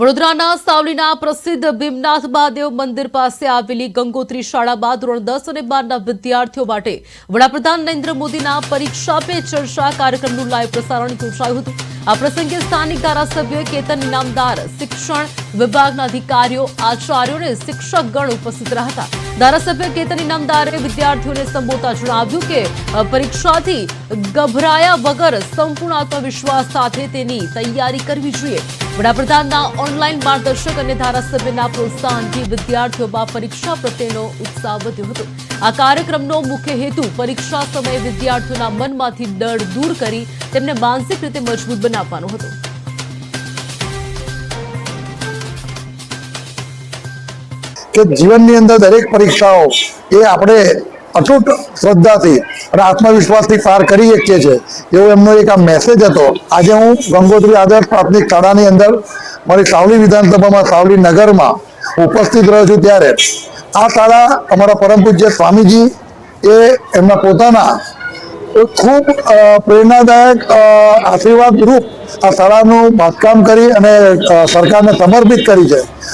વડોદરાના સાવલીના પ્રસિદ્ધ ભીમનાથ મહાદેવ મંદિર પાસે આવેલી ગંગોત્રી શાળામાં ધોરણ દસ અને બારના વિદ્યાર્થીઓ માટે વડાપ્રધાન નરેન્દ્ર મોદીના પરીક્ષા પે ચર્ચા કાર્યક્રમનું લાઈવ પ્રસારણ યોજાયું હતું. આ પ્રસંગે સ્થાનિક ધારાસભ્ય કેતન ઇનામદાર, શિક્ષણ વિભાગના અધિકારીઓ, આચાર્યો અને શિક્ષકગણ ઉપસ્થિત રહ્યા હતા. ધારાસભ્ય કેતન ઇનામદારે વિદ્યાર્થીઓને સંબોધતા જણાવ્યું કે પરીક્ષાથી ગભરાયા વગર સંપૂર્ણ આત્મવિશ્વાસ સાથે તેની તૈયારી કરવી જોઈએ. વડાપ્રધાનના ઓનલાઈન માર્ગદર્શક અને ધારાસભ્યના પ્રોત્સાહનથી વિદ્યાર્થીઓમાં પરીક્ષા પ્રત્યેનો ઉત્સાહ વધ્યો હતો. આ કાર્યક્રમનો મુખ્ય હેતુ પરીક્ષા સમયે વિદ્યાર્થીઓના મનમાંથી ડર દૂર કરી તેમને માનસિક રીતે મજબૂત બનાવવાનો હતો. કે જીવનની અંદર દરેક પરીક્ષાઓ એ આપણે અતૂટ શ્રદ્ધાથી અને આત્મવિશ્વાસથી પાર કરી શકીએ છીએ. એવો એમનો એક આ મેસેજ હતો. આજે હું ગંગોત્રી આદર્શ પ્રાથમિક શાળાની અંદર મારી સાવલી વિધાનસભામાં, સાવલી નગરમાં ઉપસ્થિત રહ્યો છું ત્યારે. આ શાળા અમારા પરમ પૂજ્ય સ્વામીજી એ એમના પોતાના ખૂબ પ્રેરણાદાયક આશીર્વાદ રૂપ આ શાળાનું બાંધકામ કરી અને સરકારને સમર્પિત કરી છે.